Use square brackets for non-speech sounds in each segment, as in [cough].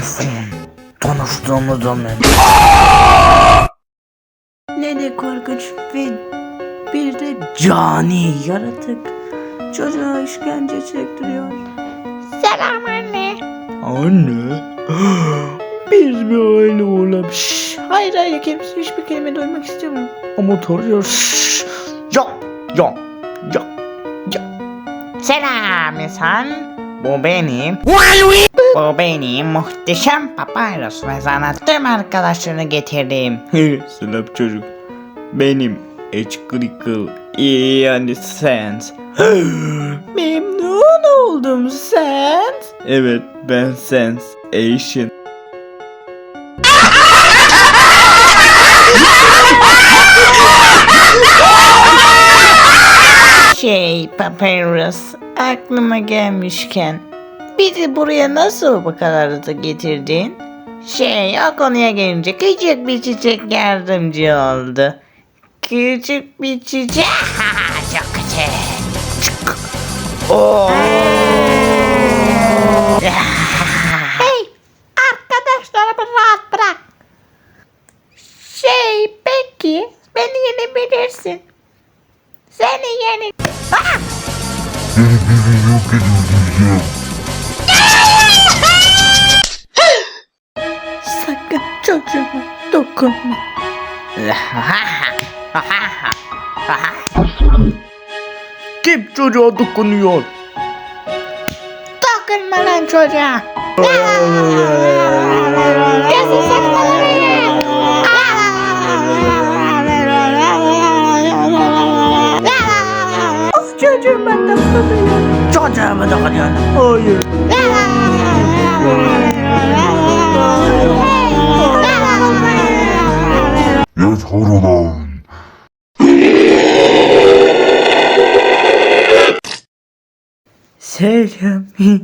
telefon. Tanıştığımız zaman. Ne de korkunç ve bir de cani yaratık. Çocuğa işkence çektiriyor. Selam anne. Anne. [gasps] Biz bir aile olalım. Şşş. Hayır hayır kimse hiçbir kelime duymak istemiyorum. Ama tanıyor. Şşş. Ya. Ya. Ya. Ya. Selam insan. Bu benim. Bu benim muhteşem papyrus ve sana tüm arkadaşlarını getirdim. Selam çocuk. Benim Eçkrikıl yani Sans. Memnun oldum Sans. Evet ben Sans. Asian. Şey papyrus aklıma gelmişken bizi buraya nasıl bu kadar hızlı getirdin? Şey o konuya gelince küçük bir çiçek yardımcı oldu. Küçük bir çiçek. [laughs] Çok küçük. hey arkadaşlarımı rahat bırak. Şey peki beni yenebilirsin. Seni yeni... Ah! Sakın çocuğuma dokunma. Kim çocuğa dokunuyor? Dokunma lan çocuğa. [laughs] Gözü saklanıyor. Dokunuyor. Çocuğuma dokunuyor. Hayır. Yeter ulan. Selami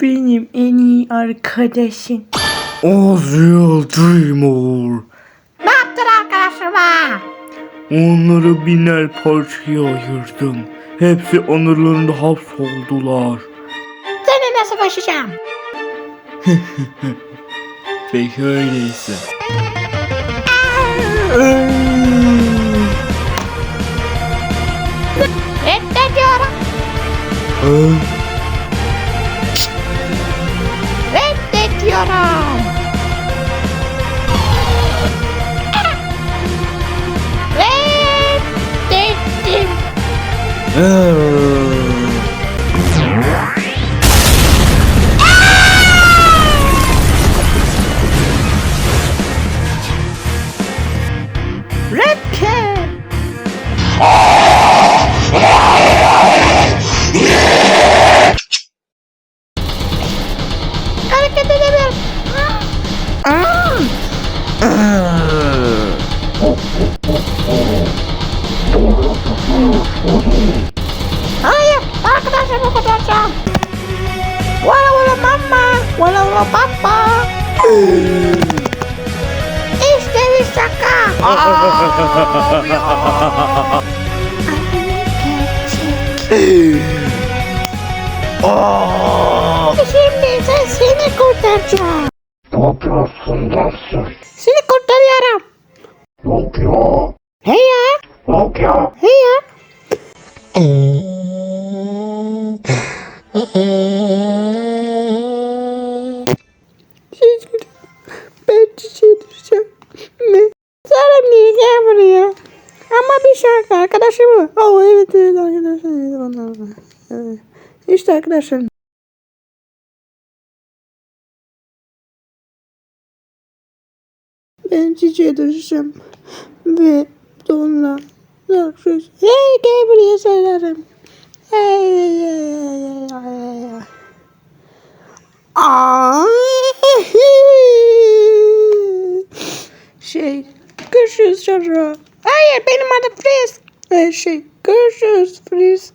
benim en iyi arkadaşım. Azrael Dreamer. Ne yaptın arkadaşıma? Onları biner parçaya ayırdım. Hepsi anılarında hapsoldular. Seninle savaşacağım. [laughs] Peki öyleyse. Reddediyorum. Oh. İşte bir şaka. Şimdi sen seni kurtaracağım. Ne yapıyorsun dersin? Seni kurtarıyorum. Ne yapıyor? Hey ya, Ne yapıyor? hey ya. Gel buraya. Ama bir şarkı arkadaşım bu. Oh evet evet arkadaşlar. Evet. İşte arkadaşlar. Ben çiçeğe dönüşeceğim. Ve görüşürüz. Hey gel buraya söylerim. Hey hey hey hey hey hey. Aa! şey görüşürüz sonra. Hayır benim adım Frizz. Ee, şey görüşürüz Friz.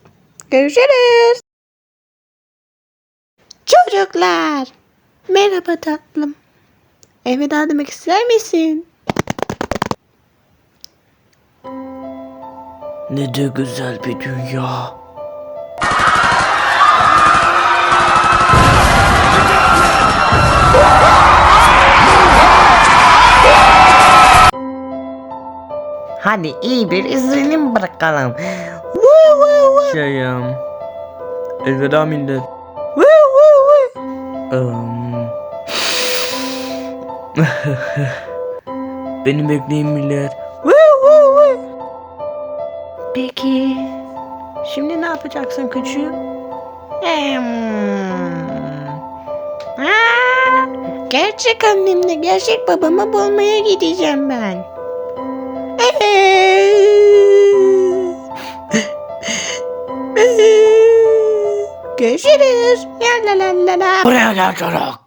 Görüşürüz. Çocuklar. Merhaba tatlım. Elveda demek ister misin? Ne de güzel bir dünya. Hadi iyi bir izlenim bırakalım. Vuu vuu vuu. Şey um, elveda millet. Vuu vuu vuu. Um, beni bekleyin millet. Vuu vuu vuu. Peki şimdi ne yapacaksın küçüğüm? Hmm. Gerçek annemle gerçek babamı bulmaya gideceğim ben. Görüşürüz. Ya la la la la. Buraya gel çocuk.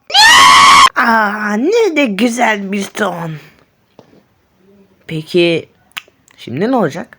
Aa, ne de güzel bir ton. Peki şimdi ne olacak?